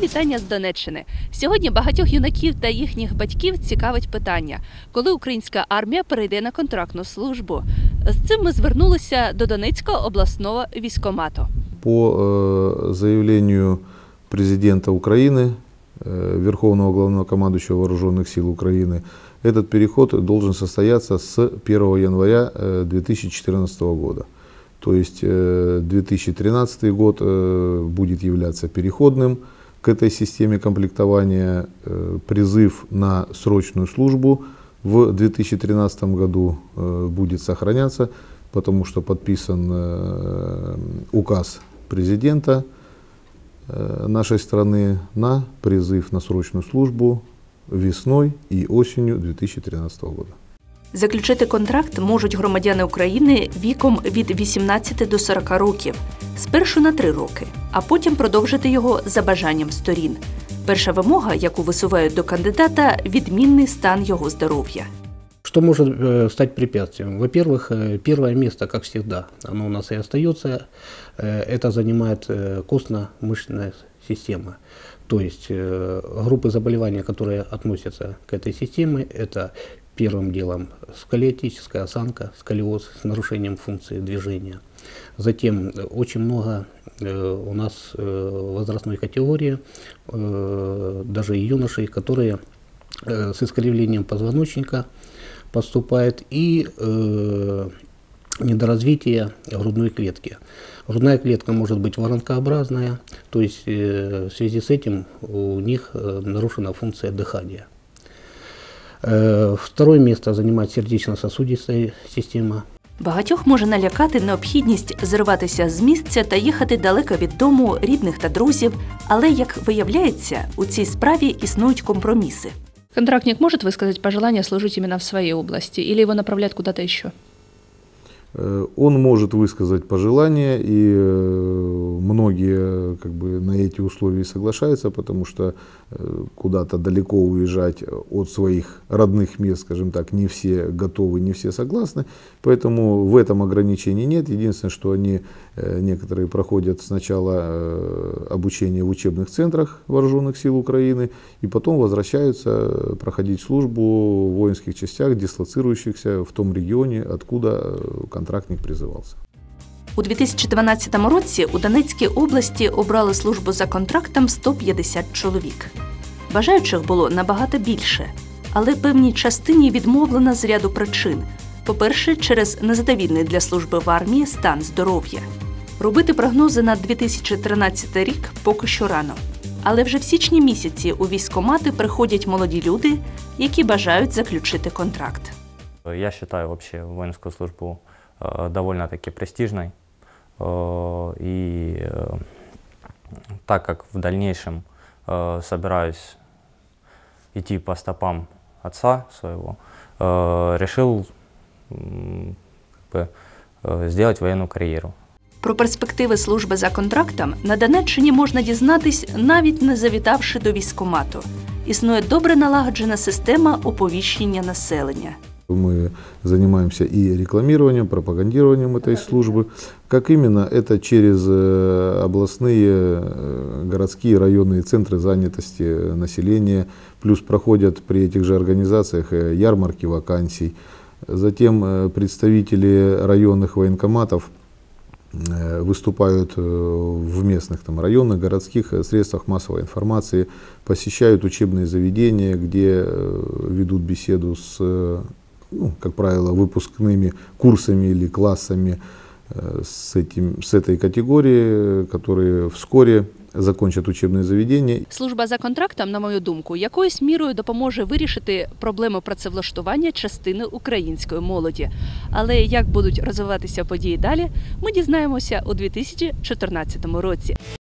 І вітання з Донеччини. Сьогодні багатьох юнаків та їхніх батьків цікавить питання, коли українська армія перейде на контрактну службу. З цим ми звернулися до Донецького обласного військомату. По э, заявлению президента Украины, э, Верховного Главнокомандующего Вооруженных сил Украины, этот переход должен состояться с 1 января э, 2014 года. То есть э, 2013 год э, будет являться переходным К этой системе комплектования. Э, Призыв на срочную службу в 2013 году э, будет сохраняться, потому что подписан э, указ президента нашей страны на призыв на срочную службу весной и осенью 2013 года. Заключити контракт можуть громадяни України віком від 18 до 40 років, спершу на 3 роки, а потім продовжити його за бажанням сторін. Перша вимога, яку висувають до кандидата, відмінний стан його здоров'я. Что может э, стать препятствием? Во-первых, э, первое место, как всегда, оно у нас и остается, э, это занимает э, костно-мышечная система. То есть э, группы заболеваний, которые относятся к этой системе, это первым делом сколиотическая осанка, сколиоз с нарушением функции движения. Затем э, очень много э, у нас э, возрастной категории, э, даже юношей, которые э, с искривлением позвоночника поступает и э, недоразвитие грудной клетки. Грудная клетка может быть воронкообразная, то есть э, в связи с этим у них э, нарушена функция дыхания. Э, Второе место занимает сердечно-сосудистая система. Багатьох може налякати необхідність зриватися з місця та їхати далеко від дому, рідних та друзів. Але як виявляється, у цій справі існують компроміси. Контрактник может высказать пожелание служить именно в своей области или его направляти куда-то еще? Э, Он может высказать пожелания, и э, многие как бы, на эти условия соглашаются, потому что э, куда-то далеко уезжать от своих родных мест, скажем так, не все готовы, не все согласны. Поэтому в этом ограничений нет. Единственное, что они некоторые проходят сначала обучение в учебных центрах вооруженных сил Украины, и потом возвращаются проходить службу в воинских частях, дислоцирующихся в том регионе, откуда контрактник призывался. У 2012 році у Донецькій області обрали службу за контрактом 150 чоловік. Бажаючих було набагато більше, але певній частині відмовлено з ряду причин. По-перше, через незадовільний для служби в армії стан здоров'я. Робити прогнози на 2013 рік поки що рано. Але вже в січні місяці у військкомати приходять молоді люди, які бажають заключити контракт. Я считаю вообще воинскую службу довольно-таки престижной. Э, и э, так как в дальнейшем э, собираюсь идти по стопам отца своего, э, решил м, как бы, э, сделать военную карьеру. Про перспективи служби за контрактом на Донеччині можна дізнатись, навіть не завітавши до військкомату. Існує добре налагоджена система оповіщення населення. Мы занимаемся и рекламированием, пропагандированием этой службы. Как именно? Это через э, областные, э, городские, районные центры занятости населения. Плюс проходят при этих же организациях э, ярмарки вакансий. Затем представители районных военкоматов выступают в местных там, районных, городских средствах массовой информации, посещают учебные заведения, где ведут беседу с, ну, как правило, выпускными курсами или классами э, с, этим, с этой категории, которые вскоре закончат учебные заведения Служба за контрактом, на мою думку, якоюсь мірою допоможе вирішити проблему працевлаштування частини української молоді. Але як будуть розвиватися події далі, ми дізнаємося у 2014 році.